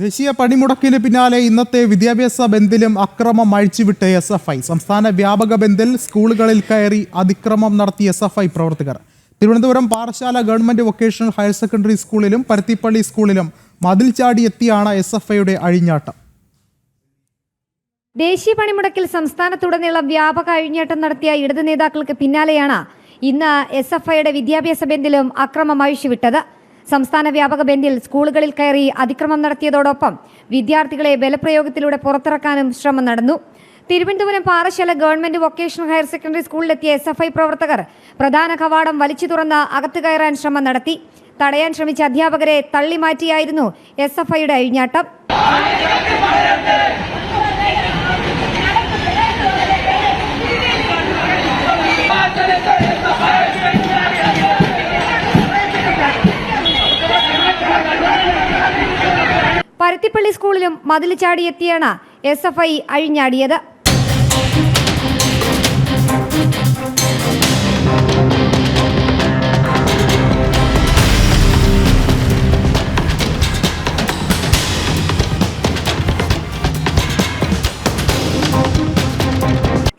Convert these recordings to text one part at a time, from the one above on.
ദേശീയ പണിമുടക്കിന് പിന്നാലെ ഇന്നത്തെ വിദ്യാഭ്യാസ ബന്ദിലും അക്രമം അഴിച്ചുവിട്ട് എസ് എഫ് ഐ. സംസ്ഥാന വ്യാപക ബന്ദിൽ സ്കൂളുകളിൽ കയറി അതിക്രമം നടത്തിയ എസ് എഫ് ഐ പ്രവർത്തകർ. Thiruvananthapuram Parassala government vocational higher secondary സ്കൂളിലും പരുത്തിപ്പള്ളി സ്കൂളിലും മതിൽ ചാടി എത്തിയാണ് എസ് എഫ് ഐയുടെ അഴിഞ്ഞാട്ടം. ദേശീയ പണിമുടക്കിൽ സംസ്ഥാനത്തുടനീളം വ്യാപക അഴിഞ്ഞാട്ടം നടത്തിയ ഇടതു നേതാക്കൾക്ക് പിന്നാലെയാണ് ഇന്ന് എസ് എഫ് ഐയുടെ വിദ്യാഭ്യാസ ബന്ദിലും അക്രമം അഴിച്ചുവിട്ടത്. സംസ്ഥാന വ്യാപക ബെഞ്ചിൽ സ്കൂളുകളിൽ കയറി അതിക്രമം നടത്തിയതോടൊപ്പം വിദ്യാർത്ഥികളെ ബലപ്രയോഗത്തിലൂടെ പുറത്തിറക്കാനും ശ്രമം നടന്നു. Thiruvananthapuram Parassala government vocational higher secondary സ്കൂളിലെത്തിയ S F I പ്രവർത്തകർ പ്രധാന കവാടം വലിച്ചു തുറന്ന് അകത്തു കയറാൻ ശ്രമം നടത്തി. തടയാൻ ശ്രമിച്ച അധ്യാപകരെ തള്ളിമാറ്റിയായിരുന്നു എസ് എഫ് ഐയുടെ അഴിഞ്ഞാട്ടം. പരുത്തിപ്പള്ളി സ്കൂളിലും മതിൽ ചാടിയെത്തിയാണ് എസ് എഫ് ഐ അഴിഞ്ഞാടിയത്.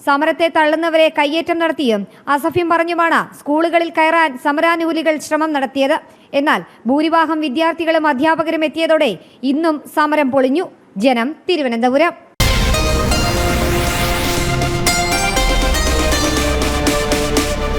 സമരത്തെ തള്ളുന്നവരെ കയ്യേറ്റം നടത്തിയും അസഭ്യം പറഞ്ഞുമാണ് സ്കൂളുകളിൽ കയറാൻ സമരാനുകൂലികൾ ശ്രമം നടത്തിയത്. എന്നാൽ ഭൂരിഭാഗം വിദ്യാർത്ഥികളും അധ്യാപകരും എത്തിയതോടെ ഇന്നും സമരം പൊളിഞ്ഞു. ജനം തിരുവനന്തപുരം.